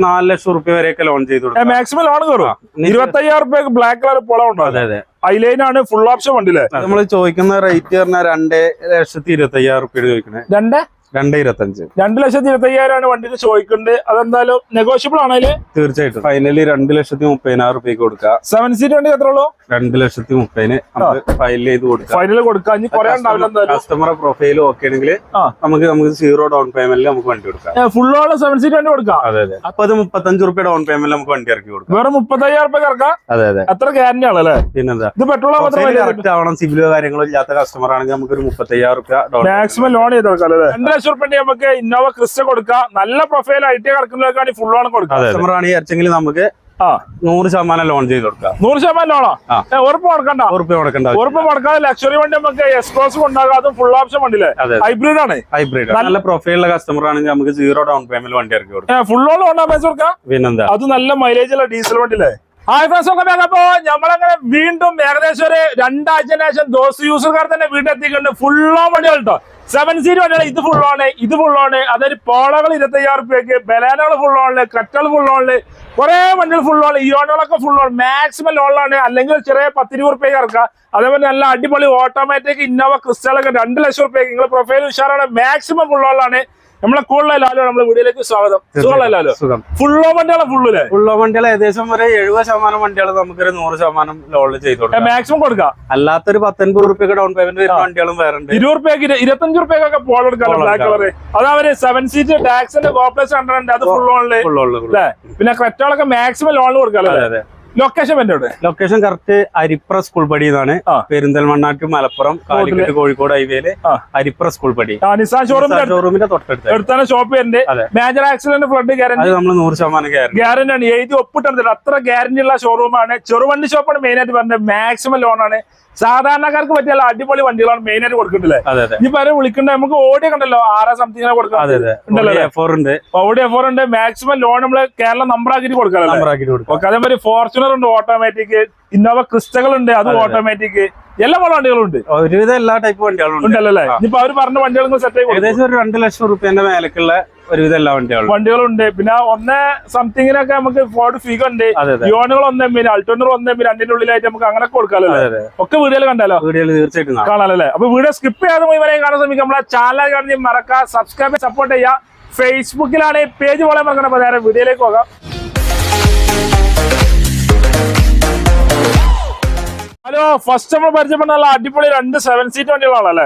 നാല് ലക്ഷം റുപ്യ വരെയൊക്കെ ലോൺ ചെയ്തു കൊടുക്കാം. മാക്സിമം ലോൺ കയറും ആ, ഇരുപത്തി അയ്യായിരം റുപ്യക്ക് ബ്ലാക്ക് കളർ പോളം ഉണ്ടോ അതെ? അതെ ഐലൈനാണ് ഫുൾ ഓപ്ഷൻ വണ്ടിയില്ലേ നമ്മൾ ചോദിക്കുന്ന റേറ്റ് പറഞ്ഞാൽ രണ്ട് ലക്ഷത്തി ഇരുപത്തി അയ്യായിരം റുപ്യ ചോദിക്കണേ. രണ്ട്? രണ്ട് ഇരുപത്തഞ്ച്. രണ്ട് ലക്ഷത്തി ഇരുപത്തി അയ്യായിരമാണ് വണ്ടിക്ക് ചോദിക്കുന്നത് അതെന്തായാലും നെഗോഷ്യബിൾ ആണെങ്കിൽ തീർച്ചയായിട്ടും. ഫൈനലി രണ്ട് ലക്ഷത്തി മുപ്പതിനായിരം റുപ്യക്ക് കൊടുക്കുക. സെവൻ സീറ്റ് വണ്ടി എത്ര ഉള്ളൂ? രണ്ട് ലക്ഷത്തി മുപ്പതിന് ഫൈനൽ ചെയ്ത് കൊടുക്കുക. ഫൈനൽ കൊടുക്കാം കുറെ ഉണ്ടാവില്ല കസ്റ്റമറെ പ്രൊഫൈൽ ഓക്കെ ആണെങ്കിൽ നമുക്ക് നമുക്ക് സീറോ ഡൗൺ പേയ്മെന്റിൽ നമുക്ക് വണ്ടി കൊടുക്കാം. ഫുൾ ഫുള്ളോളം സെവൻ സീറ്റ് വണ്ടി കൊടുക്കാം. അതെ അതെ. അപ്പൊ അത് മുപ്പത്തഞ്ച് റുപ്യ ഡൗൺ പേയ്മെന്റ് നമുക്ക് വണ്ടി ഇറക്കി കൊടുക്കാം. വേറെ മുപ്പത്തയ്യായിരം റുപ്യ ഇറക്കാം. അതെ അതെ. അത്ര ഗ്യാരണ്ടി ആണല്ലേ പിന്നെന്താ? ഇത് പെട്രോൾ മാത്രമല്ല കറക്റ്റ് ആവണം. സിവിലോ കാര്യങ്ങളോ ഇല്ലാത്ത കസ്റ്റമർ ആണെങ്കിൽ നമുക്ക് ഒരു മുപ്പത്തയ്യായിരം റുപ്യ ഡൗൺ മാക്സിമം ലോൺ ചെയ്ത് കൊടുക്കാം അല്ലേ? റുപ്യ നമുക്ക് ഇന്നോവ ക്രിസ്റ്റ കൊടുക്കാം. നല്ല പ്രൊഫൈൽ ഐ ടി കിടക്കുന്നവർക്കാണ് ഫുൾ ലോൺ കൊടുക്കാം. നമുക്ക് ആ. നൂറ് ശതമാനം ലോൺ ചെയ്ത് കൊടുക്കാം. നൂറ് ശതമാനം ലോണോ ഉറപ്പ് കൊടുക്കണ്ട ഉറപ്പ് കൊടുക്കണ്ട ഉറപ്പ് കൊടുക്കാതെ ലക്ഷറി വണ്ടി നമുക്ക് എക്സ്പ്രോസും ഉണ്ടാകാം അതും ഫുൾ ഓപ്ഷൻ വണ്ടിയില്ലേ ഹൈബ്രിഡ് ആണ്. ഹൈബ്രിഡ് നല്ല പ്രൊഫൈലുള്ള കസ്റ്റമർ ആണെങ്കിൽ നമുക്ക് സീറോ ഡൗൺ പേയ്മെന്റ് വണ്ടി ഇറക്കി കൊടുക്കാം. ഫുൾ ലോൺ ഡൗൺ പേയ്മെന്റ് കൊടുക്കാം പിന്നെന്താ? അത് നല്ല മൈലേജ് ഉള്ള ഡീസൽ വണ്ടിയില്ലേ ഹായ് ഫ്രണ്ട്സ് ഒക്കെ അപ്പോ നമ്മളങ്ങനെ വീണ്ടും ഏകദേശം ഒരു രണ്ടാഴ്ച ശേഷം ദോസ് യൂസർക്കാർ തന്നെ വീണ്ടും എത്തിക്കുന്നുണ്ട് ഫുള്ളോ വണ്ടികൾ കേട്ടോ സെവൻ സീറ്റ് വണ്ടികൾ. ഇത് ഫുൾ ഓണ് ഇത് ഫുൾ അതായത് പോളകൾ ഇരുപത്തയ്യായിരം റുപ്യക്ക് ബലാനകൾ ഓണിൽ കറ്റകൾ ഓണിൽ കുറെ വണ്ടികൾ ഓൺ ഇയോണുകളൊക്കെ ഓൺ മാക്സിമം ലോണിലാണ് അല്ലെങ്കിൽ ചെറിയ പത്തിരുപത് റുപ്യക്ക് ഇറക്കുക അതേപോലെ നല്ല അടിപൊളി ഓട്ടോമാറ്റിക് ഇന്നോവ ക്രിസ്റ്റലൊക്കെ രണ്ട് ലക്ഷം റുപ്യക്ക് നിങ്ങൾ പ്രൊഫൈൽ ഉഷാറാണ്. മാക്സിമം ഓണിലാണ് നമ്മളെ കൂടുതലായി ലാലോ നമ്മളെ വീഡിയോയിലേക്ക് സ്വാഗതം. സുഖമുള്ള ലാലോ? സുഖം. ഓൺ വണ്ടികളെ ഫുള്ളല്ലേ ഫുള്ളോ വണ്ടികൾ ഏകദേശം ഒരു എഴുപത് ശതമാനം വണ്ടികൾ നമുക്കൊരു നൂറ് ശതമാനം ലോണിൽ ചെയ്ത് കൊടുക്കാം. മാക്സിമം കൊടുക്കാം? അല്ലാത്തൊരു പത്തൊൻപത് റുപ്യ ഡൗൺ പേയ്മെന്റ് വരുന്ന വണ്ടികളും വേറെ ഇരുപത് റുപ്യക്ക് ഇരുപത്തഞ്ച് റുപ്യക്കൊക്കെ പോൾ എടുക്കാം ബ്ലാക്ക്. കളർ അത് അവർ സെവൻ സീറ്റ് ടാക്സിന്റെ കോപ്ലേസ് കണ്ടിട്ടുണ്ട് അത് ഫുൾ ഉള്ള പിന്നെ ക്രെറ്റോളൊക്കെ മാക്സിമം ലോണിൽ കൊടുക്കാം ലൊക്കേഷൻ എവിടെ ലൊക്കേഷൻ കറക്റ്റ് അരിപ്ര സ്കൂൾ പടി എന്നാണ്. പെരിന്തൽമണ്ണ ടു മലപ്പുറം കാലിക്കറ്റ് കോഴിക്കോട് ഹൈവേയിൽ അരിപ്ര സ്കൂൾ പടി. ഷോറൂമിന്റെ തൊട്ടടുത്ത്. ഷോപ്പ് വരുന്നത്. മേജർ ആക്സിഡന്റ് ഫ്ലഡ് ഗ്യാരണ്ടി നമ്മൾ നൂറ് ശതമാനം ഗ്യാരണ്ടി ആണ്. എഴുതി ഒപ്പിട്ടെടുത്തിട്ട് അത്ര ഗ്യാരണ്ടി ഉള്ള ഷോറൂമാണ് ചെറുവണ്ടി ഷോപ്പാണ് മെയിൻ ആയിട്ട് പറഞ്ഞത്. മാക്സിമം ലോണാണ് സാധാരണക്കാർക്ക് പറ്റിയ അടിപൊളി വണ്ടികളാണ് മെയിൻ ആയിട്ട് കൊടുക്കുന്നില്ലേ ഈ പല വിളിക്കണ്ട നമുക്ക് ഓടി കണ്ടല്ലോ ആറാ സംതിങ് കൊടുക്കാം ഉണ്ട്. ഓടി എഫോർ ഉണ്ട്. മാക്സിമം ലോൺ നമ്മൾ കേരളം നമ്പർ ആക്കിയിട്ട് കൊടുക്കാം. അതേമാതിരി ഫോർച്യൂണർ ഉണ്ട് ഓട്ടോമാറ്റിക് ഇന്നോവ ക്രിസ്റ്റകൾ ഉണ്ട് അത് ഓട്ടോമാറ്റിക് എല്ലാ പോലെ വണ്ടികളും ഉണ്ട് ഒരുവിധം എല്ലാ ടൈപ്പ് വണ്ടികളും ഉണ്ടല്ലേ അവർ. ഇനിയിപ്പോ അവർ പറഞ്ഞ വണ്ടികളും സെറ്റ് ആയി ഏകദേശം ഒരു രണ്ട് ലക്ഷം റുപ്യന്റെ മേലേക്കുള്ള ഒരുവിധം എല്ലാ വണ്ടികളും. വണ്ടികളുണ്ട്. പിന്നെ ഒന്ന് സംതിങ്ങിനൊക്കെ നമുക്ക് ഫോർഡ് ഫീഗ ഉണ്ട്. യോണുകൾ ഒന്നേ പിന്നെ അൾട്ടോണർ ഒന്നേ പിന്നെ രണ്ടിന്റെ ഉള്ളിലായിട്ട് നമുക്ക് അങ്ങനെ കൊടുക്കാമല്ലോ ഒക്കെ വീഡിയോ കണ്ടാലോ? വീഡിയോയിൽ തീർച്ചയായിട്ടും കാണാം. കാണാലല്ലേ അപ്പൊ വീഡിയോ സ്കിപ്പ് ചെയ്യാതെ ഇവരെ കാണാൻ ശ്രമിക്കാം. നമ്മളെ ചാനൽ കാണുന്ന മറക്കാം സബ്സ്ക്രൈബ് സപ്പോർട്ട് ചെയ്യുക. ഫേസ്ബുക്കിലാണ് പേജ് പോലെ മറക്കണം അപ്പൊ നേരെ വീഡിയോയിലേക്ക് പോകാം. ഹലോ ഫസ്റ്റ് നമ്മൾ പരിചയപ്പെടുന്ന നല്ല അടിപൊളി രണ്ട് സെവൻ സീറ്റ് വണ്ടികളാണല്ലേ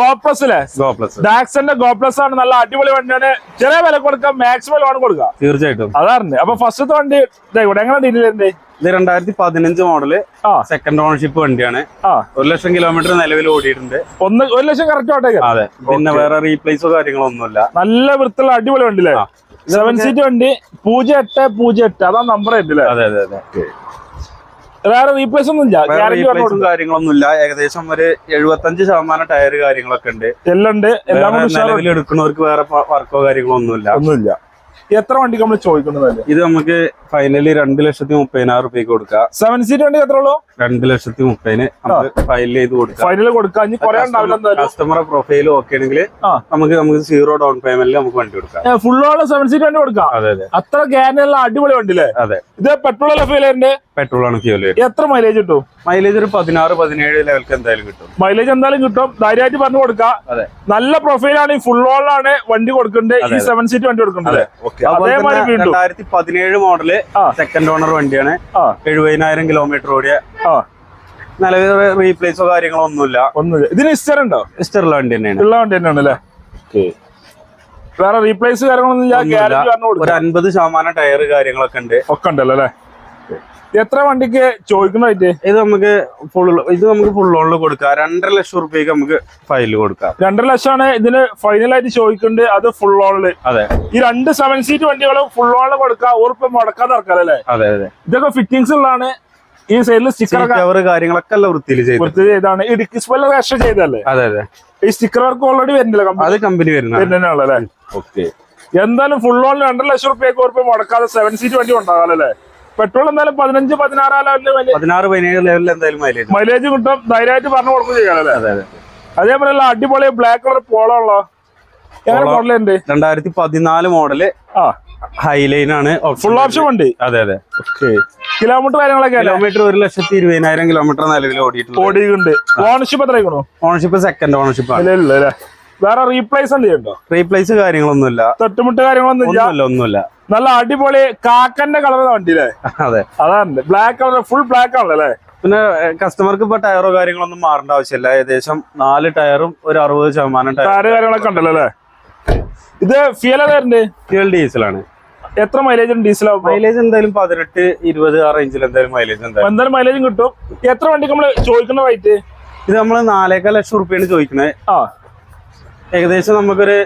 ഗോപ്ലസിലെ ഗോപ്ലസ് ഡാക്സന്റെ ഗോപ്ലസ് ആണ് നല്ല അടിപൊളി വണ്ടിയാണ് ചെറിയ വില കൊടുക്കാം മാക്സിമം ലോൺ കൊടുക്കാം. തീർച്ചയായിട്ടും. അതാണ് അപ്പൊ ഫസ്റ്റത്തെ വണ്ടി ഇവിടെ എങ്ങനെ ഉണ്ട് ഇത് രണ്ടായിരത്തി പതിനഞ്ച് മോഡൽ സെക്കൻഡ് ഓണർഷിപ്പ് വണ്ടിയാണ്. ഒരു ലക്ഷം കിലോമീറ്റർ നിലവിൽ ഓടിയിട്ടുണ്ട്. ഒന്ന് ഒരു ലക്ഷം കറക്റ്റ് ഓട്ടേക്ക്. അതെ. പിന്നെ വേറെ റീപ്ലേസോ കാര്യങ്ങളോ ഒന്നുമില്ല നല്ല വൃത്തിയുള്ള അടിപൊളി വണ്ടി അല്ലേ സെവൻ സീറ്റ് വണ്ടി പൂജ്യം എട്ട് പൂജ്യം എട്ട്. അതാ നമ്പർ ആയിട്ടില്ലേ അതെ അതെ അതെ. വേറെ റീപ്ലേസ് ഒന്നും ഇല്ല. റീപ്ലേസും കാര്യങ്ങളൊന്നും ഇല്ല ഏകദേശം ഒരു എഴുപത്തഞ്ച് ശതമാനം ടയർ കാര്യങ്ങളൊക്കെ ഉണ്ട്. എല്ലാം ഉണ്ട്. എല്ലാം നിലവിൽ എടുക്കുന്നവർക്ക് വേറെ വർക്കോ കാര്യങ്ങളോ ഒന്നുമില്ല. ഒന്നുമില്ല. എത്ര വണ്ടിക്ക് നമ്മൾ ചോദിക്കുന്നത് ഇത് നമുക്ക് ഫൈനലി രണ്ട് ലക്ഷത്തി മുപ്പതിനായിരം റുപ്യക്ക് കൊടുക്കാം. സെവൻ സീറ്റ് വണ്ടി എത്ര ഉള്ളൂ രണ്ട് ലക്ഷത്തി മുപ്പതിന് നമുക്ക് ഫയൽ ചെയ്ത് കൊടുക്കാം. ഫൈനൽ കൊടുക്കാം. കസ്റ്റമറെ പ്രൊഫൈൽ ഓക്കെ ആണെങ്കിൽ നമുക്ക് നമുക്ക് സീറോ ഡൗൺ പേയ്മെന്റിൽ നമുക്ക് വണ്ടി കൊടുക്കാം. ഫുൾ ഓൾ സെവൻ സീറ്റ് വണ്ടി കൊടുക്കാം. അതെ അതെ. അത്ര ഗ്യാരണ്ടി അടിപൊളി വണ്ടി അതെ. ഇത് പെട്രോൾ അല്ല ഫീൽ പെട്രോൾ ആണ് ഫ്യൂൽ എത്ര മൈലേജ് കിട്ടും? മൈലേജ് ഒരു പതിനാറ് പതിനേഴ് ലെവൽക്ക് എന്തായാലും കിട്ടും. മൈലേജ് എന്തായാലും കിട്ടും. ധൈര്യമായിട്ട് പറഞ്ഞു കൊടുക്കാം. അതെ. നല്ല പ്രൊഫൈലാണ് ഈ ഫുൾ ഓളാണ് വണ്ടി കൊടുക്കേണ്ടത് ഈ. സെവൻ സീറ്റ് വണ്ടി കൊടുക്കേണ്ടത് അതേമാതിരി. രണ്ടായിരത്തി പതിനേഴ് മോഡൽ സെക്കൻഡ് ഓണർ വണ്ടിയാണ്. എഴുപതിനായിരം കിലോമീറ്റർ ഓടിയ ആ. നിലവിൽ റീപ്ലേസോ കാര്യങ്ങളോ ഒന്നുമില്ല. ഒന്നുമില്ല. ഇതിന് ഇസ്റ്റർ ഉണ്ടോ? ഇസ്റ്റർ ഉള്ള വണ്ടി തന്നെയാണ്. ഉള്ള വണ്ടി തന്നെയാണ് അല്ലേ? വേറെ റീപ്ലേസ് കാര്യങ്ങളൊന്നും ഒരു അൻപത് ശതമാനം ടയർ കാര്യങ്ങളൊക്കെ ഉണ്ട്. ഒക്കെ ഉണ്ടല്ലോ അല്ലേ? എത്ര വണ്ടിക്ക് ചോദിക്കുന്നതായിട്ട് ഇത് നമുക്ക് ഫുൾ ഇത് നമുക്ക് ഫുൾ ഓണിൽ കൊടുക്കാം. രണ്ടര ലക്ഷം റുപ്യക്ക് നമുക്ക് ഫയൽ കൊടുക്കാം. രണ്ടര ലക്ഷമാണ് ഇതിന് ഫൈനലായിട്ട് ചോദിക്കുന്നുണ്ട്. അത് ഫുൾ ഓണിൽ അതെ. ഈ രണ്ട് സെവൻ സീറ്റ് വണ്ടികളും ഫുൾ ഓണിൽ കൊടുക്കാം ഉറപ്പ് മുടക്കാതെ ഇറക്കാം അല്ലേ അതെ അതെ. ഇതൊക്കെ ഫിറ്റിംഗ്സ് ഉള്ളതാണ്. ഈ സൈഡിൽ സ്റ്റിക്കർ കവർ കാര്യങ്ങളൊക്കെ അല്ല വൃത്തിയിൽ വൃത്തി ചെയ്താണ്. ഇടുക്കി സ്പെല്ല രജിസ്റ്റർ ചെയ്തല്ലേ അതെ അതെ. ഈ സ്റ്റിക്കർ വർക്ക് ഓൾറെഡി വരുന്നില്ല അത് കമ്പനി വരുന്ന തന്നെയാണല്ലോ അല്ലേ ഓക്കെ. എന്തായാലും ഫുൾ ഓൺ രണ്ടര ലക്ഷം റുപ്യക്ക് ഉറപ്പ് മുടക്കാതെ സെവൻ സീറ്റ് വണ്ടി ഉണ്ടാകാം അല്ലേ പെട്രോൾ എന്തായാലും പതിനഞ്ച് പതിനാറ് ലെവലിൽ പതിനാറ് പതിനേഴ് ലെവലിൽ എന്തായാലും മൈലേജ് മൈലേജ് കിട്ടും. ധൈര്യമായിട്ട് പറഞ്ഞു കൊടുക്കും ചെയ്യാം അല്ലേ അതെ അതെ. അതേപോലെ അടിപൊളി ബ്ലാക്ക് കളർ പോളോ ഉള്ളോ എങ്ങനെ. മോഡലുണ്ട് രണ്ടായിരത്തി പതിനാല് മോഡൽ ആ. ഹൈലൈൻ ആണ് ഫുൾ ഓപ്ഷൻ വണ്ടി? അതെ അതെ. ഓക്കെ കിലോമീറ്റർ കാര്യങ്ങളൊക്കെ കിലോമീറ്റർ ഒരു ലക്ഷത്തി ഇരുപതിനായിരം കിലോമീറ്റർ നിലവിൽ ഓടിയിട്ടുണ്ട്. ഓടിയിട്ടുണ്ട്. ഓണർഷിപ്പ് എത്ര ഓണർഷിപ്പ് സെക്കൻഡ് ഓണർഷിപ്പ് ആണ്. വേറെ റീപ്ലേസ് എന്ത് ചെയ്യണ്ടോ റീപ്ലേസ് കാര്യങ്ങളൊന്നുമില്ല. തൊട്ടുമുട്ട് കാര്യങ്ങളൊന്നും ഇല്ല. ഒന്നുമില്ല നല്ല അടിപൊളി കാക്കന്റെ കളർ വണ്ടി അല്ലേ അതെ. അതാണ്. ബ്ലാക്ക് കളർ ഫുൾ ബ്ലാക്ക് ആണല്ലേ പിന്നെ കസ്റ്റമർക്ക് ഇപ്പൊ ടയറോ കാര്യങ്ങളൊന്നും മാറേണ്ട ആവശ്യമില്ല. ഏകദേശം നാല് ടയറും ഒരു അറുപത് ശതമാനം ടയർ കാര്യങ്ങളൊക്കെ ഉണ്ടല്ലോ അല്ലേ? ഇത് ഫിയൽ ഏതായിരുന്നു ഫ്യൂൽ ഡീസലാണ് എത്ര മൈലേജ് ഉണ്ട് ഡീസൽ മൈലേജ് എന്തായാലും പതിനെട്ട് ഇരുപത് ആ റേഞ്ചിൽ എന്തായാലും മൈലേജ് എന്തായാലും. എന്തായാലും മൈലേജും കിട്ടും. എത്ര വണ്ടിക്ക് നമ്മൾ ചോദിക്കുന്ന റേറ്റ് ഇത് നമ്മൾ നാലേക്കാൽ ലക്ഷം റുപ്യാണ് ചോദിക്കുന്നത് ആ. ഏകദേശം നമുക്കൊരു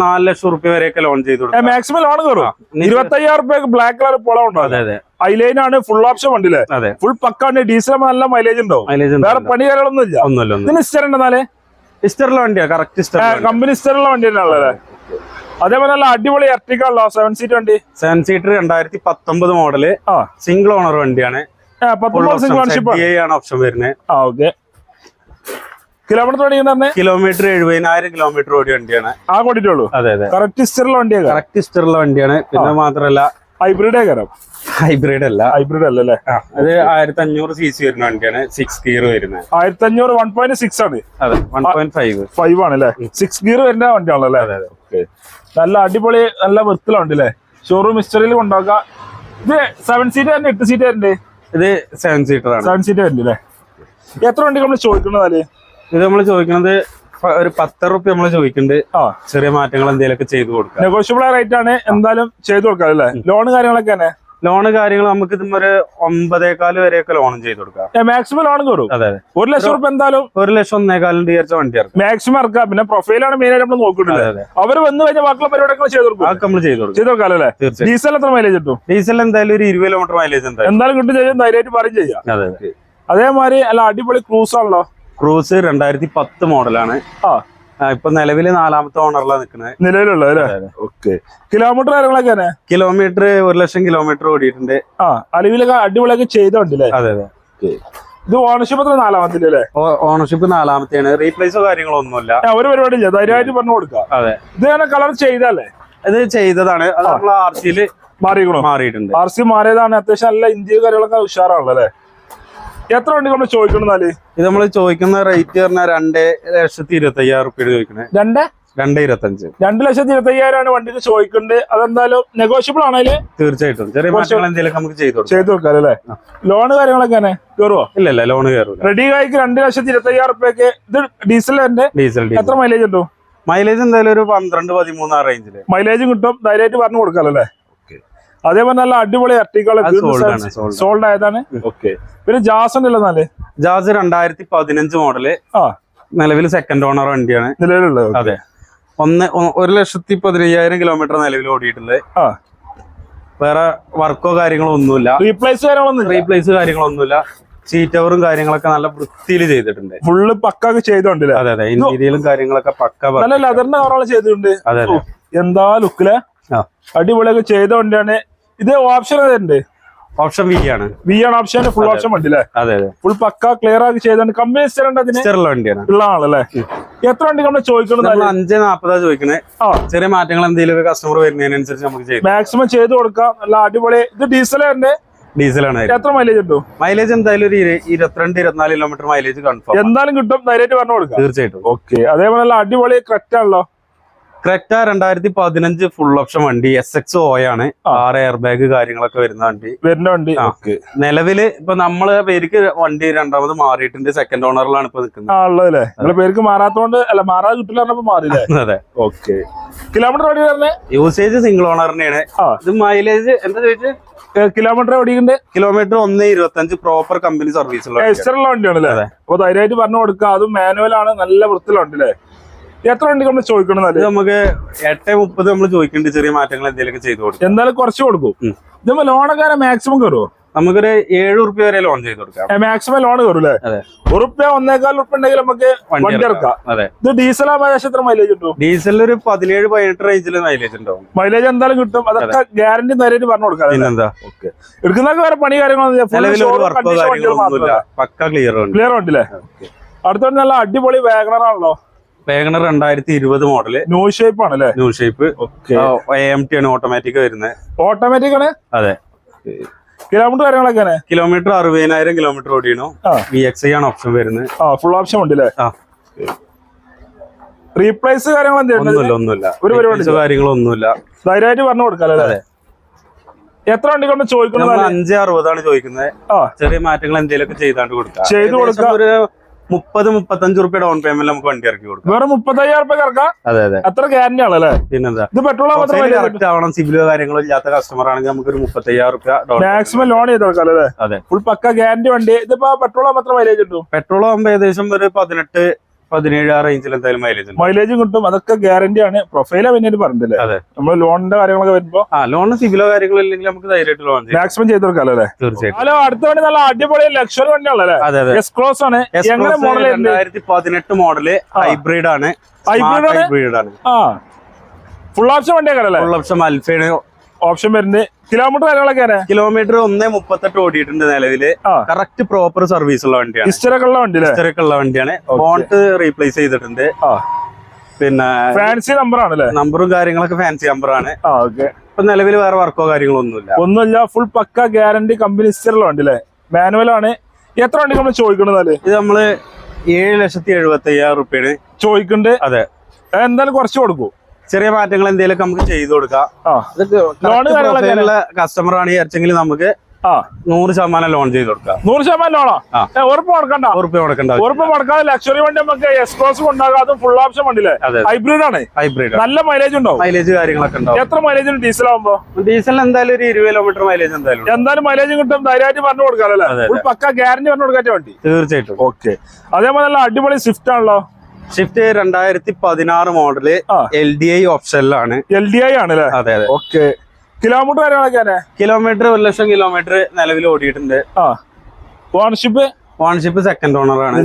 നാല് ലക്ഷം റുപ്യ വരെയൊക്കെ ലോൺ ചെയ്തു കൊടുക്കാം. മാക്സിമം ലോൺ കയറും ഇരുപത്തയ്യായിരം റുപ്യക്ക് ബ്ലാക്ക് കളർ പോളം ഉണ്ടോ? അതെ അതെ. ഐലൈൻ ആണ് ഫുൾ ഓപ്ഷൻ വണ്ടി അല്ലേ അതെ. ഫുൾ പക്കാണ് ഡീസൽ നല്ല മൈലേജ് ഉണ്ടോ മൈലേജ് വേറെ പണി കാര്യങ്ങളൊന്നും ഇല്ല ഒന്നുമില്ല. ഇസ്റ്റർ ഉണ്ടെന്നാലേ ഇസ്റ്ററുള്ള വണ്ടിയാ കറക്റ്റ് ഇസ്റ്റർ കമ്പനി ഇസ്റ്ററുള്ള വണ്ടി തന്നെയാണല്ലേ അതേപോലെ നല്ല അടിപൊളി എർട്ടിക്കുള്ള സെവൻ സീറ്റ് വണ്ടി? സെവൻ സീറ്റർ രണ്ടായിരത്തി പത്തൊമ്പത് മോഡൽ ആ സിംഗിൾ ഓണർ വണ്ടിയാണ് ഓപ്ഷൻ വരുന്നത് ഓക്കെ കിലോമീറ്റർ കിലോമീറ്റർ എഴുപതിനായിരം കിലോമീറ്റർ ഓടിയ വണ്ടിയാണ്. ആ കൂടിയിട്ടുള്ളൂ അതെ അതെ. കറക്റ്റ് ഇസ്റ്ററുള്ള വണ്ടിയാണ് കറക്റ്റ് ഇസ്റ്ററുള്ള വണ്ടിയാണ്. പിന്നെ മാത്രല്ല ഹൈബ്രിഡ് ഏകരം ഹൈബ്രിഡ് അല്ല. ഹൈബ്രിഡ് അല്ലല്ലേ അത് ആയിരത്തി അഞ്ഞൂറ് സി സി വരുന്ന വണ്ടിയാണ്. സിക്സ് ഗിയർ വരുന്നത് ആയിരത്തി അഞ്ഞൂറ് വൺ പോയിന്റ് സിക്സ് ആണ്. അതെ വൺ പോയിന്റ് ഫൈവ് ഫൈവ് ആണ് അല്ലേ? സിക്സ് ഗിയർ വരുന്ന വണ്ടിയാണല്ലോ അല്ലേ? ഓക്കെ. നല്ല അടിപൊളി നല്ല വൃത്തിലുണ്ട് അല്ലേ ഷോറൂം ഹിസ്റ്ററിയിൽ കൊണ്ടുപോകാം ഇത് സെവൻ സീറ്റ് തന്നെ എട്ട് സീറ്റ് വരുന്നുണ്ട് ഇത് സെവൻ സീറ്റർ ആണ്. സെവൻ സീറ്റ് വരുന്നുണ്ട് അല്ലേ എത്ര വണ്ടി നമ്മൾ അല്ലേ ഇത് നമ്മൾ ചോദിക്കുന്നത് ഒരു പത്ത് റുപ്യ നമ്മൾ ചോദിക്കുന്നുണ്ട് ആ. ചെറിയ മാറ്റങ്ങൾ എന്തെങ്കിലുമൊക്കെ ചെയ്തു കൊടുക്കാം. നെഗോഷ്യബിൾ റേറ്റ് ആണ്. എന്തായാലും ചെയ്തു കൊടുക്കാം അല്ലേ ലോൺ കാര്യങ്ങളൊക്കെ തന്നെ? ലോണ് കാര്യങ്ങൾ നമുക്ക് ഇതും ഒരു ഒമ്പതേകാൽ വരെയൊക്കെ ലോണും ചെയ്ത് കൊടുക്കാം. മാക്സിമം ലോൺ കയറും അതെ ഒരു ലക്ഷം റുപ്യ എന്തായാലും? ഒരു ലക്ഷം ഒന്നേകാലിന് വിചാരിച്ച വണ്ടി ഇറക്കും. മാക്സിമം ഇറക്കാം. പിന്നെ പ്രൊഫൈലാണ് മെയിൻ ആയിട്ട് നമ്മൾ അതെ അവർ വന്നു കഴിഞ്ഞാൽ ബാക്കിയുള്ള പരിപാടികൾ ചെയ്ത് കൊടുക്കും. അതൊക്കെ നമ്മൾ ചെയ്ത് കൊടുക്കും. ചെയ്ത് കൊടുക്കാം അല്ലേ? ഡീസൽ എത്ര മൈലേജ് കിട്ടും? ഡീസൽ എന്തായാലും ഒരു ഇരുപത് കിലോമീറ്റർ മൈലേജ് എന്തായാലും. എന്തായാലും കിട്ടും ചെയ്യും. ധൈര്യമായിട്ട് പറയും ചെയ്യാം. അതെ അതേമാതിരി അല്ല അടിപൊളി ക്രൂസ് ആണല്ലോ. ക്രൂസ് രണ്ടായിരത്തി പത്ത് മോഡലാണ് ആ. ഇപ്പൊ നിലവിൽ നാലാമത്തെ ഓണറിലാണ് നിൽക്കുന്നത് നിലവിലുള്ള അല്ലേ? ഓക്കെ കിലോമീറ്റർ കാര്യങ്ങളൊക്കെ കിലോമീറ്റർ ഒരു ലക്ഷം കിലോമീറ്റർ ഓടിയിട്ടുണ്ട്. ആ അലവിലൊക്കെ അടിപൊളിയൊക്കെ ചെയ്തോണ്ടല്ലേ? അതെ അതെ. ഇത് ഓണർഷിപ്പ് നാലാമത്തെ അല്ലേ? ഓണർഷിപ്പ് നാലാമത്തെയാണ്. റീപ്ലേസോ കാര്യങ്ങളോ ഒന്നുമില്ല ആ, ഒരു പരിപാടി ഇല്ല. ധൈര്യമായിട്ട് പറഞ്ഞു കൊടുക്കാം അതെ. ഇത് തന്നെ കളർ ചെയ്തല്ലേ ഇത് ചെയ്തതാണ്. അത് നമ്മൾ ആർ സിയിൽ മാറിക്കണോ മാറിയിട്ടുണ്ട്. ആർ സി മാറിയതാണ്. അത്യാവശ്യം നല്ല ഇന്ത്യ കാര്യങ്ങളൊക്കെ ഉഷാറാണല്ലോ അല്ലേ? എത്ര വണ്ടി നമ്മൾ ചോദിക്കണമെന്നാൽ ഇത് നമ്മൾ ചോദിക്കുന്ന റേറ്റ് പറഞ്ഞാൽ രണ്ട് ലക്ഷത്തി ഇരുപത്തി അയ്യായിരം റുപ്യ ചോദിക്കണേ. രണ്ട്? രണ്ട് ഇരുപത്തഞ്ച്. രണ്ട് ലക്ഷത്തി ഇരുപത്തി അയ്യായിരമാണ് വണ്ടിക്ക് ചോദിക്കുന്നത് അതെന്തായാലും നെഗോഷ്യബിൾ ആണല്ലേ തീർച്ചയായിട്ടും. ചെറിയ മാറ്റങ്ങൾ എന്തെങ്കിലും നമുക്ക് ചെയ്തു ചെയ്തു കൊടുക്കാം അല്ലേ? ലോണ് കാര്യങ്ങളൊക്കെ തന്നെ കയറുവോ ഇല്ല ഇല്ല ലോണ് കയറും റെഡി ആയിക്ക് രണ്ട് ലക്ഷത്തി ഇരുപത്തി അയ്യായിരം റുപ്യക്ക് ഇത് ഡീസൽ തന്നെ? ഡീസൽ ഡീസൽ എത്ര മൈലേജ് ഉണ്ടോ? മൈലേജ് എന്തായാലും ഒരു പന്ത്രണ്ട് പതിമൂന്ന് ആ റേഞ്ചിൽ മൈലേജ് കിട്ടും. ധൈര്യമായിട്ട് പറഞ്ഞു കൊടുക്കാമല്ലോ അല്ലേ? അതേപോലെ നല്ല അടിപൊളി അർട്ടിക്കൾ ആണ്, സോൾഡ് ആയതാണ്. ഓക്കെ. പിന്നെ ജാസ് ഉണ്ടല്ലോ ജാസ് രണ്ടായിരത്തി പതിനഞ്ച് മോഡൽ ആ. നിലവിൽ സെക്കൻഡ് ഓണർ വണ്ടിയാണ്. നിലവിലുള്ളത് അതെ. ഒന്ന് ഒരു ലക്ഷത്തി പതിനയ്യായിരം കിലോമീറ്റർ നിലവിൽ ഓടിയിട്ടുള്ളത്. ആ. വേറെ വർക്കോ കാര്യങ്ങളോ ഒന്നുമില്ല. റീപ്ലേസ് കാര്യങ്ങളൊന്നും റീപ്ലേസ് കാര്യങ്ങളൊന്നുമില്ല. സീറ്റ് ഓവറും കാര്യങ്ങളൊക്കെ നല്ല വൃത്തിയിൽ ചെയ്തിട്ടുണ്ട്. ഫുള്ള് പക്ക ചെയ്തോണ്ടല്ലേ? അതെ അതെ. ഇന്റീരിയലും കാര്യങ്ങളൊക്കെ പക്ക നല്ല ലെതറിന്റെ കവറുകൾ ചെയ്തിട്ടുണ്ട്. അതെ എന്താ ലുക്കിൽ അടിപൊളിയൊക്കെ ചെയ്ത വണ്ടിയാണ്. ഇത് ഓപ്ഷൻ ഏതുണ്ട്? ഓപ്ഷൻ വി ആണ്. വി ആണ് ഓപ്ഷൻ ഫുൾ ഓപ്ഷൻ വണ്ടി അല്ലേ അതെ അതെ. ഫുൾ പക്ക ക്ലിയർ ആക്കി ചെയ്തോണ്ട് കമ്പനി ചെറുള്ള വണ്ടിയാണ്. ഉള്ള ആളല്ലേ എത്ര വണ്ടി നമ്മൾ ചോദിക്കണം നമ്മൾ അഞ്ച് നാപ്പതാ ചോദിക്കണേ. ചെറിയ മാറ്റങ്ങൾ എന്തെങ്കിലും കസ്റ്റമർ വരുന്നതിനനുസരിച്ച് നമുക്ക് ചെയ്യാം മാക്സിമം ചെയ്ത് കൊടുക്കാം. നല്ല അടിപൊളി. ഇത് ഡീസൽ തന്നെ ഡീസലാണ് എത്ര മൈലേജ് കിട്ടും? മൈലേജ് എന്തായാലും ഒരു ഇരു- ഇരുപത്തിരണ്ട് ഇരുപത്തിനാല് കിലോമീറ്റർ മൈലേജ് കൺഫേം എന്തായാലും കിട്ടും? ധൈര്യമായിട്ട് പറഞ്ഞു കൊടുക്കാം. തീർച്ചയായിട്ടും. ഓക്കെ അതേപോലെ നല്ല അടിപൊളി കറക്റ്റ് ആണല്ലോ. ക്രെറ്റ രണ്ടായിരത്തി പതിനഞ്ച് ഫുൾ ഓപ്ഷൻ വണ്ടി എസ് എക്സ് ഒ ആണ്. ആറ് എയർ ബാഗ് കാര്യങ്ങളൊക്കെ വരുന്ന വണ്ടി. വരുന്ന വണ്ടി നിലവിൽ ഇപ്പൊ നമ്മൾ പേർക്ക് വണ്ടി രണ്ടാമത് മാറിയിട്ടുണ്ട്. സെക്കൻഡ് ഓണറിലാണ് ഇപ്പൊ നിൽക്കുന്നത്. പേർക്ക് മാറാത്തോണ്ട് അല്ല മാറാതെ കിട്ടില്ല അതെ. Okay. Kilometre usage single owner തന്നെയാണ്. ഇത് മൈലേജ് എന്താ ചോദിച്ചത് കിലോമീറ്റർ ഓടിക്കുന്നുണ്ട് കിലോമീറ്റർ ഒന്ന് ഇരുപത്തഞ്ച് പ്രോപ്പർ കമ്പനി സർവീസ് ഉള്ള വണ്ടിയാണ്. അപ്പൊ ധൈര്യമായിട്ട് പറഞ്ഞു കൊടുക്കുക അതും മാനുവൽ ആണ്. നല്ല വൃത്തിലുണ്ട് അല്ലേ എത്ര വണ്ടി നമ്മൾ ചോദിക്കണം നമുക്ക് എട്ട് മുപ്പത് നമ്മൾ ചോദിക്കേണ്ട ചെറിയ മാറ്റങ്ങൾ എന്തെങ്കിലും ചെയ്തു കൊടുക്കും. എന്തായാലും കുറച്ച് കൊടുക്കും. ഇതിപ്പോ ഇതുമ്പോ ലോണൊക്കെ മാക്സിമം കയറുമോ നമുക്കൊരു ഏഴ് റുപ്യ വരെ ലോൺ ചെയ്ത് കൊടുക്കാം. മാക്സിമം ലോൺ കയറും അല്ലേ ഉറുപ്പ്യ ഒന്നേക്കാൽ ഉറുപ്പ്യ ഉണ്ടെങ്കിൽ നമുക്ക് വണ്ടി ഇറക്കാം. അതെ. ഇത് ഡീസൽ ആവേശം എത്ര മൈലേജ് കിട്ടും? ഡീസലിൽ ഒരു പതിനേഴ് പതിനെട്ട് റേഞ്ചിൽ മൈലേജ് ഉണ്ടാവും. മൈലേജ് എന്തായാലും കിട്ടും. അതൊക്കെ ഗ്യാരണ്ടി നേരിട്ട് പറഞ്ഞു കൊടുക്കാം. പിന്നെന്താ? എടുക്കുന്നൊക്കെ വേറെ പണി കാര്യങ്ങളൊന്നും പക്ക ക്ലിയർ ക്ലിയർ ഉണ്ടല്ലേ അടുത്തോട്ട് നല്ല അടിപൊളി വാഗണർ ആണല്ലോ. വേഗണർ രണ്ടായിരത്തി ഇരുപത് മോഡൽ ന്യൂ ഷേപ്പ് ആണ് അല്ലേ new shape okay A T ആണ് ഓട്ടോമാറ്റിക് വരുന്നത് ഓട്ടോമാറ്റിക് ആണ്? അതെ. കിലോമീറ്റർ കാര്യങ്ങളൊക്കെ കിലോമീറ്റർ അറുപതിനായിരം കിലോമീറ്റർ ഓടിയണോ. വി എക്സ് ഐ ആണ് ഓപ്ഷൻ വരുന്നത്. ആ ഫുൾ ഓപ്ഷൻ ഉണ്ട് അല്ലേ ആ. റീപ്ലേസ് കാര്യങ്ങൾ എന്തെങ്കിലും ഒന്നുമില്ല ഒന്നുമില്ല. ഒരു പരിപാടി കാര്യങ്ങളൊന്നുമില്ല ധൈര്യമായിട്ട് പറഞ്ഞു കൊടുക്കാല്ലേ അതെ. എത്ര വണ്ടി കൊണ്ട് ചോദിക്കുന്നത് അഞ്ച് അറുപതാണ് ചോദിക്കുന്നത്. ചെറിയ മാറ്റങ്ങൾ എന്തെങ്കിലും ചെയ്താണ്ട് കൊടുക്കാം. ചെയ്ത് കൊടുക്കാം. ഒരു മുപ്പത് മുപ്പത്തഞ്ച് റുപ്യ ഡൗൺ പേയ്മെന്റ് നമുക്ക് വണ്ടി ഇറക്കി കൊടുക്കും. വേറെ മുപ്പത്തയ്യായിരം റുപ്യ ഇറക്കാം അതെ അതെ. അത്ര ഗ്യാരണ്ടി ആണല്ലേ പിന്നെന്താ? ഇത് പെട്രോൾ കറക്റ്റ് ആവണം സിവിലോ കാര്യങ്ങളോ ഇല്ലാത്ത കസ്റ്റമർ ആണെങ്കിൽ നമുക്ക് ഒരു മുപ്പത്തയ്യായിരം റുപ്യ മാക്സിമം ലോൺ ചെയ്ത് കൊടുക്കാം അല്ലേ? അതെ. ഫുൾ പക്ക ഗ്യാരണ്ടി വണ്ടി. ഇതിപ്പോ പെട്രോൾ മാത്രം മൈലേജ് കിട്ടും. പെട്രോൾ ആകുമ്പോൾ ഏകദേശം ഒരു പതിനെട്ട് പതിനേഴ് ആ റേഞ്ചിൽ എന്തായാലും മൈലേജ് മൈലേജ് കിട്ടും. അതൊക്കെ ഗ്യാരണ്ടി ആണ്. പ്രൊഫൈലാ പിന്നീട് പറഞ്ഞില്ലേ അതെ. നമ്മൾ ലോണിന്റെ കാര്യങ്ങളൊക്കെ വരുമ്പോ ആ ലോണ് സിവിലോ കാര്യങ്ങളോ ഇല്ലെങ്കിൽ നമുക്ക് ധൈര്യമായിട്ട് ലോൺ മാക്സിമം ചെയ്ത് കൊടുക്കാം അല്ലേ? തീർച്ചയായിട്ടും. ഹലോ അടുത്ത വണ്ടി നല്ല അടിപൊളി ലക്ഷറി വണ്ടിയാണല്ലേ? അതെ അതെ. എസ് ക്രോസ് ആണ്. എങ്ങനെ മോഡൽ രണ്ടായിരത്തി പതിനെട്ട് മോഡൽ ഹൈബ്രിഡ് ആണ്. ഹൈബ്രിഡ് ആണ്? ആ. ഫുൾ ഓപ്ഷൻ വണ്ടിയാക്കല്ലേ ഫുൾ ഓപ്ഷൻ അൽഫയാണ് ഓപ്ഷൻ വരുന്നത് കിലോമീറ്റർ കാര്യങ്ങളൊക്കെ കിലോമീറ്റർ ഒന്നേ മുപ്പത്തെട്ട് ഓടിയിട്ടുണ്ട് നിലവിൽ. കറക്റ്റ് പ്രോപ്പർ സർവീസ് ഉള്ള വണ്ടിയാണ്. ഹിസ്റ്ററൊക്കെ ഉള്ള വണ്ടി ഉള്ള വണ്ടിയാണ്. ഫോണ്ട് റീപ്ലേസ് ചെയ്തിട്ടുണ്ട്. പിന്നെ ഫാൻസി നമ്പർ ആണല്ലേ? നമ്പറും കാര്യങ്ങളൊക്കെ ഫാൻസി നമ്പർ ആണ്. ഓക്കെ ഇപ്പൊ നിലവിൽ വേറെ വർക്കോ കാര്യങ്ങളോ ഒന്നുമില്ല. ഒന്നുമില്ല ഫുൾ പക്ക ഗ്യാരണ്ടി കമ്പനി ഇസ്റ്ററുള്ള വണ്ടി അല്ലേ മാനുവൽ ആണ്. എത്ര വണ്ടി നമ്മൾ ചോദിക്കണത് ഇത് നമ്മൾ ഏഴ് ലക്ഷത്തി എഴുപത്തി അയ്യായിരം റുപ്യാണ് ചോദിക്കുന്നുണ്ട് അതെ. എന്തായാലും കുറച്ച് കൊടുക്കൂ. ചെറിയ മാറ്റങ്ങൾ എന്തെങ്കിലും നമുക്ക് ചെയ്തു കൊടുക്കാം. കസ്റ്റമർ ആണ് വിചാരിച്ചെങ്കിൽ നമുക്ക് നൂറ് ശതമാനം ലോൺ ചെയ്ത് കൊടുക്കാം. നൂറ് ശതമാനം ലോണോ ഉറപ്പ് ഏ, ഉറപ്പ് കൊടുക്കണ്ട കൊടുക്കേണ്ട ഉറപ്പ് കൊടുക്കാതെ ലക്ഷറി വണ്ടി നമുക്ക് എക്സ്പ്രോസും കൊണ്ടാകാം അതും ഫുൾ ഓപ്ഷൻ വണ്ടിയില്ലേ ഹൈബ്രിഡ് ആണ്. ഹൈബ്രിഡ് നല്ല മൈലേജ് ഉണ്ടോ മൈലേജ് കാര്യങ്ങളൊക്കെ ഉണ്ടോ എത്ര മൈലേജ് ഡീസൽ ആവുമ്പോ? ഡീസൽ എന്തായാലും ഒരു ഇരുപത് കിലോമീറ്റർ മൈലേജ് എന്തായാലും എന്തായാലും മൈലേജ് കിട്ടും. ധൈര്യമായിട്ട് പറഞ്ഞു കൊടുക്കാറല്ലേ പക്ക ഗ്യാരണ്ടി പറഞ്ഞു കൊടുക്കാറ്റ വണ്ടി. തീർച്ചയായിട്ടും. ഓക്കെ അതേപോലെ നല്ല അടിപൊളി സ്വിഫ്റ്റ് ആണല്ലോ. ഷിഫ്റ്റ് രണ്ടായിരത്തി പതിനാറ് മോഡൽ. എൽ ഡി ഐ ഓപ്ഷനിലാണ് എൽ ഡി ഐ ആണല്ലേ അതെ അതെ. ഓക്കെ കിലോമീറ്റർ കാര്യങ്ങളൊക്കെ കിലോമീറ്റർ ഒരു ലക്ഷം കിലോമീറ്റർ നിലവിൽ ഓടിയിട്ടുണ്ട്. ഓണർഷിപ്പ് ഓൺഷിപ്പ് സെക്കൻഡ് ഓണർ ആണ്.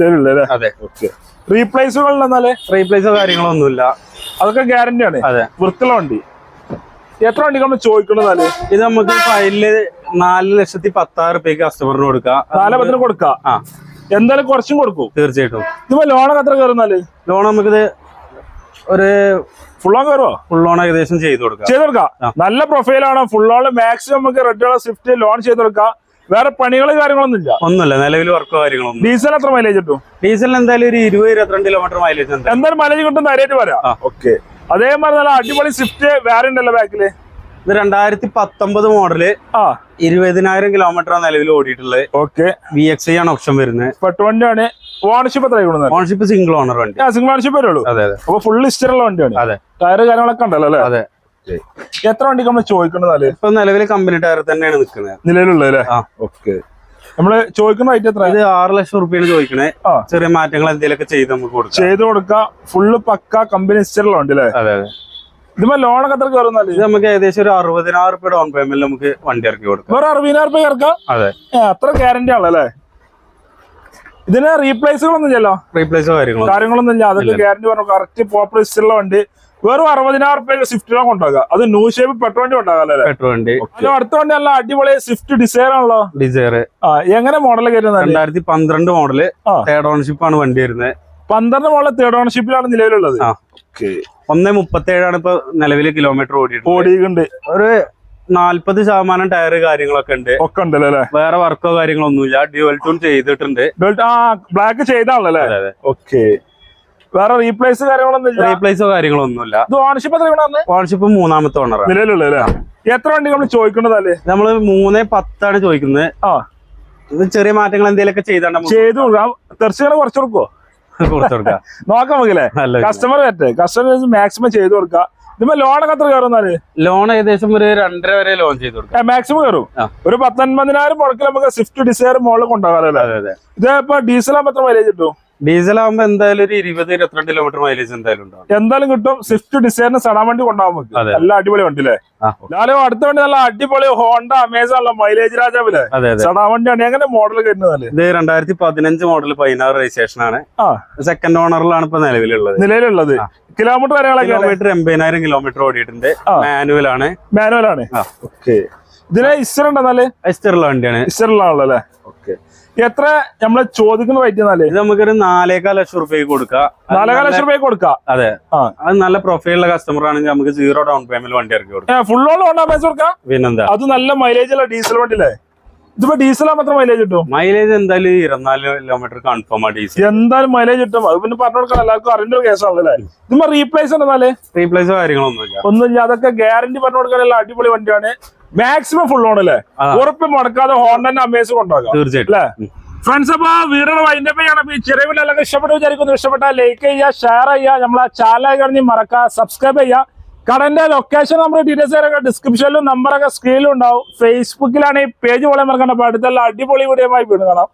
അതെ. ഓക്കെ റീപ്ലേസുകൾ റീപ്ലേസോ കാര്യങ്ങളോ ഒന്നുമില്ല അതൊക്കെ ഗ്യാരണ്ടി ആണ്. അതെ. വൃത്തിയുള്ള വണ്ടി. എത്ര വണ്ടി നമ്മൾ ചോദിക്കണതാൽ ഇത് നമുക്ക് ഫയലിൽ നാല് ലക്ഷത്തി പത്താറ് റുപ്യക്ക് കസ്റ്റമറിന് കൊടുക്കാം. നാല് പത്തിന് കൊടുക്കാം. ആ. എന്തായാലും കുറച്ചും കൊടുക്കും. തീർച്ചയായിട്ടും. ഇതിപ്പോ ലോണൊക്കെ എത്ര കയറുന്നാൽ? ലോൺ നമുക്കിത് ഒരു ഫുൾ ഓൺ കയറുമോ ഫുൾ ഓൺ ഏകദേശം ചെയ്ത് കൊടുക്കാം. ചെയ്ത് കൊടുക്കാം. നല്ല പ്രൊഫൈലാണ് ഫുൾ ഓൺ മാക്സിമം നമുക്ക് റെഡ് കളർ സ്വിഫ്റ്റ് ലോൺ ചെയ്ത് കൊടുക്കാം. വേറെ പണികൾ കാര്യങ്ങളൊന്നും ഇല്ല. ഒന്നുമില്ല. നിലവിൽ വർക്കോ കാര്യങ്ങളൊന്നും ഡീസൽ എത്ര മൈലേജ് കിട്ടും? ഡീസലിന് എന്തായാലും ഒരു ഇരുപത് ഇരുപത്തിരണ്ട് കിലോമീറ്റർ മൈലേജ് എന്തായാലും. മൈലേജ് കിട്ടും നേരിട്ട് വരാം. ഓക്കെ അതേമാതിരി നല്ല അടിപൊളി സ്വിഫ്റ്റ് വേറെ ഉണ്ടല്ലോ ബാക്കിൽ ഇത് രണ്ടായിരത്തി പത്തൊമ്പത് മോഡൽ ആ. ഇരുപതിനായിരം കിലോമീറ്റർ നിലവിൽ ഓടിയിട്ടുള്ളത്. ഓക്കെ. വി എക്സ് ഐ ആണ് ഓപ്ഷൻ വരുന്നത്. വണ്ടിയാണ്. ഓണർഷിപ്പ് എത്ര ഓണർഷിപ്പ് സിംഗിൾ ഓണർ വണ്ടി. സിംഗിൾ ഓണർഷിപ്പ് വരുള്ളൂ. അതെ അതെ. അപ്പൊ ഫുൾ ഹിസ്റ്ററുള്ള വണ്ടിയാണ്. അതെ. ടയർ കാര്യങ്ങളൊക്കെ ഉണ്ടല്ലോ അല്ലേ? അതെ. എത്ര വണ്ടി നമ്മൾ ചോദിക്കുന്നത് ഇപ്പൊ നിലവിൽ കമ്പനി ടയർ തന്നെയാണ് നിൽക്കുന്നത് നിലവിലുള്ളത് അല്ലേ? ആ. ഓക്കെ. നമ്മൾ ചോദിക്കുന്ന റേറ്റ് എത്ര ഇത് ആറ് ലക്ഷം റുപ്യാണ് ചോദിക്കണേ. ചെറിയ മാറ്റങ്ങൾ എന്തെങ്കിലുമൊക്കെ ചെയ്ത് നമുക്ക് കൊടുക്കാം. ചെയ്ത് കൊടുക്കാം. ഫുള്ള് പക്ക കമ്പനി ഹിസ്റ്ററുള്ള വണ്ടി അല്ലേ? അതെ അതെ. ഇതിപ്പോ ലോണൊക്കെ എത്ര കയറുന്നാൽ ഇത് നമുക്ക് ഏകദേശം ഒരു അറുപതിനായിരം രൂപ ഡൗൺ പേയ്മെന്റ് നമുക്ക് വണ്ടി ഇറക്കി കൊടുക്കാം. വേറെ അറുപതിനായിരം രൂപ ഇറക്കാം? അതെ. അത്ര ഗ്യാരണ്ടി ആണല്ലേ ഇതിന് റീപ്ലേസുകളൊന്നും ഇല്ലല്ലോ? റീപ്ലേസോ കാര്യങ്ങളോ? കാര്യങ്ങളൊന്നും ഇല്ല. അതൊക്കെ ഗ്യാരണ്ടി പറഞ്ഞു കറക്റ്റ് പ്രോപ്പർ ഉള്ള വണ്ടി. വെറും അറുപതിനായിരം റുപ്യ സ്വിഫ്റ്റിലാണ് കൊണ്ടുപോകുക അത് ന്യൂ ഷേപ്പ് പെട്രോൾ വണ്ടി കൊണ്ടാകാം അല്ലേ? പെട്രോൾ വണ്ടി. അടുത്ത വണ്ടി നല്ല അടിപൊളി സ്വിഫ്റ്റ് ഡിസൈർ ആണല്ലോ. ഡിസൈർ എങ്ങനെ മോഡൽ കയറുന്നത് രണ്ടായിരത്തി പന്ത്രണ്ട് മോഡൽ തേർഡ് ഓൺഷിപ്പ് ആണ് വണ്ടി വരുന്നത്. പന്ത്രണ്ട് മോളെ തേർഡ് ഓണർഷിപ്പിലാണ് നിലവിലുള്ളത്. ഒന്ന് മുപ്പത്തി മുപ്പത്തേഴാണ് ഇപ്പൊ നിലവിൽ കിലോമീറ്റർ ഓടി ഓടിയിട്ടുണ്ട്. ഒരു നാല്പത് ശതമാനം ടയർ കാര്യങ്ങളൊക്കെ ഉണ്ട്. ഒക്കെ ഉണ്ടല്ലോ അല്ലേ? വേറെ വർക്കോ കാര്യങ്ങളോ ഒന്നുമില്ല ഡ്യുവൽ ടൂൺ ചെയ്തിട്ടുണ്ട്. ആ ബ്ലാക്ക് ചെയ്താണല്ലേ ഓക്കെ വേറെ റീപ്ലേസ് കാര്യങ്ങളൊന്നും ഇല്ല? റീപ്ലേസോ കാര്യങ്ങളൊന്നുമില്ല. ഇത് ഓണർഷിപ്പ് ഓണർഷിപ്പ് മൂന്നാമത്തെ ഓണർ നിലവിലുള്ള എത്ര വണ്ടി നമ്മൾ അല്ലേ? നമ്മൾ മൂന്നേ പത്താണ് ചോദിക്കുന്നത്. ചെറിയ മാറ്റങ്ങൾ എന്തെങ്കിലും ഒക്കെ ചെയ്തോ ചെയ്തു തെർച്ചകളെ കുറച്ച് കൊടുക്കോ കൊടുത്തു കൊടുക്കാം നോക്കാം നമുക്കല്ലേ? കസ്റ്റമർ പറ്റേ കസ്റ്റമർ മാക്സിമം ചെയ്തു കൊടുക്കുക. ഇതിപ്പോ ലോണൊക്കെ എത്ര കയറുന്നാൽ ലോൺ ഏകദേശം ഒരു രണ്ടര വരെ ലോൺ ചെയ്ത് കൊടുക്കാം. മാക്സിമം കയറും. ഒരു പത്തൊൻപതിനായിരം മുടക്കിൽ നമുക്ക് സ്വിഫ്റ്റ് ഡിസയർ മോളിൽ കൊണ്ടുപോകാമല്ലോ ഇത് ഇപ്പൊ ഡീസൽ ആകുമ്പോൾ എത്ര മൈലേജ് കിട്ടും? ഡീസൽ ആകുമ്പോ എന്തായാലും ഒരു ഇരുപത് ഇരുപത്തിരണ്ട് കിലോമീറ്റർ മൈലേജ് എന്തായാലും ഉണ്ടാവും. എന്തായാലും കിട്ടും. സ്വിഫ്റ്റ് ഡിസൈറിന് സടാൻ വണ്ടി അതെ. നല്ല അടിപൊളി വണ്ടി അല്ലേ? ഞാനും ലാലോ അടുത്ത വണ്ടി നല്ല അടിപൊളി ഹോണ്ട അമേസ ഉള്ള മൈലേജ് രാജാവില്ലേ? അതെ അതെ. സടാ വണ്ടിയാണ്. എങ്ങനെ മോഡൽ കിട്ടുന്നത് ഇത് രണ്ടായിരത്തി പതിനഞ്ച് മോഡൽ പതിനാറ് രജിസ്ട്രേഷൻ ആണ്. സെക്കൻഡ് ഓണറിലാണ് ഇപ്പൊ നിലവിലുള്ളത്. നിലവിലുള്ളത്. കിലോമീറ്റർ കാര്യങ്ങളൊക്കെ കിലോമീറ്റർ എൺപതിനായിരം കിലോമീറ്റർ ഓടിയിട്ടുണ്ട്. മാനുവൽ ആണ്. മാനുവൽ ആണ്. ഓക്കെ ഇതിലെ ഇസ്റ്റർ ഉണ്ടെന്നാൽ ഉള്ള വണ്ടിയാണ്. ഇസ്റ്ററിലാണല്ലോ അല്ലേ ഓക്കെ എത്ര നമ്മൾ ചോദിക്കുന്ന റേറ്റ് എന്നാലേ? ഇത് നമുക്കൊരു നാലേകാൽ ലക്ഷം റുപ്യക്ക് കൊടുക്കാം. നാലേകാൽ ലക്ഷം രൂപയ്ക്ക് കൊടുക്കാം. അതെ. അത് നല്ല പ്രൊഫൈലുള്ള കസ്റ്റമർ ആണെങ്കിൽ നമുക്ക് സീറോ ഡൗൺ പേയ്മെന്റ് വണ്ടി ഇറക്കി കൊടുക്കാം. ഫുൾ ഓൺ കൊണ്ടാ പൈസ കൊടുക്കാം? പിന്നെന്താ? അത് നല്ല മൈലേജ് ഉള്ള ഡീസൽ വണ്ടിയില്ലേ? ഇതിപ്പോ ഡീസൽ മാത്രം മൈലേജ് കിട്ടും? മൈലേജ് എന്തായാലും ഇരുപത്തിനാല് കിലോമീറ്റർ കൺഫേം ആ ഡീസൽ എന്തായാലും മൈലേജ് കിട്ടും. അത് പിന്നെ പറഞ്ഞു കൊടുക്കാൻ എല്ലാവർക്കും അറിയേണ്ട ഒരു കേസാണല്ലേ ഇതിപ്പോ റീപ്ലേസ് ഉണ്ടെന്നാലേ റീപ്ലേസോ കാര്യങ്ങളൊന്നുമില്ല. ഒന്നുമില്ല. അതൊക്കെ ഗ്യാരണ്ടി പറഞ്ഞു കൊടുക്കാനുള്ള അടിപൊളി വണ്ടിയാണ്. മാക്സിമം ഫുൾ ഓൺ അല്ലേ. ഉറപ്പ് മുടക്കാതെ ഹോണ്ടന്റെ അമേസ് കൊണ്ടുപോകാം തീർച്ചയായിട്ടും. അല്ലേ? ഫ്രണ്ട്സ് അപ്പൊ വീടുകൾ വൈൻഡ് അപ്പ് ചെയ്യണം. ഈ ചെറിയ അല്ലെങ്കിൽ ഇഷ്ടപ്പെട്ടു വിചാരിക്കുന്നു. ഇഷ്ടപ്പെട്ടാൽ ലൈക്ക് ചെയ്യുക ഷെയർ ചെയ്യുക. നമ്മളെ ചാനൽ കഴിഞ്ഞ് മറക്കുക സബ്സ്ക്രൈബ് ചെയ്യുക. കടന്റെ ലൊക്കേഷൻ നമ്മുടെ ഡീറ്റെയിൽസ് ഒക്കെ ഡിസ്ക്രിപ്ഷനിലും നമ്പറൊക്കെ സ്ക്രീനിലും ഉണ്ടാവും. ഫേസ്ബുക്കിലാണ് ഈ പേജ് പോലെ മറക്കണ്ട. അടുത്തുള്ള അടിപൊളി വീഡിയോ ആയി വീണ്ടും കാണാം.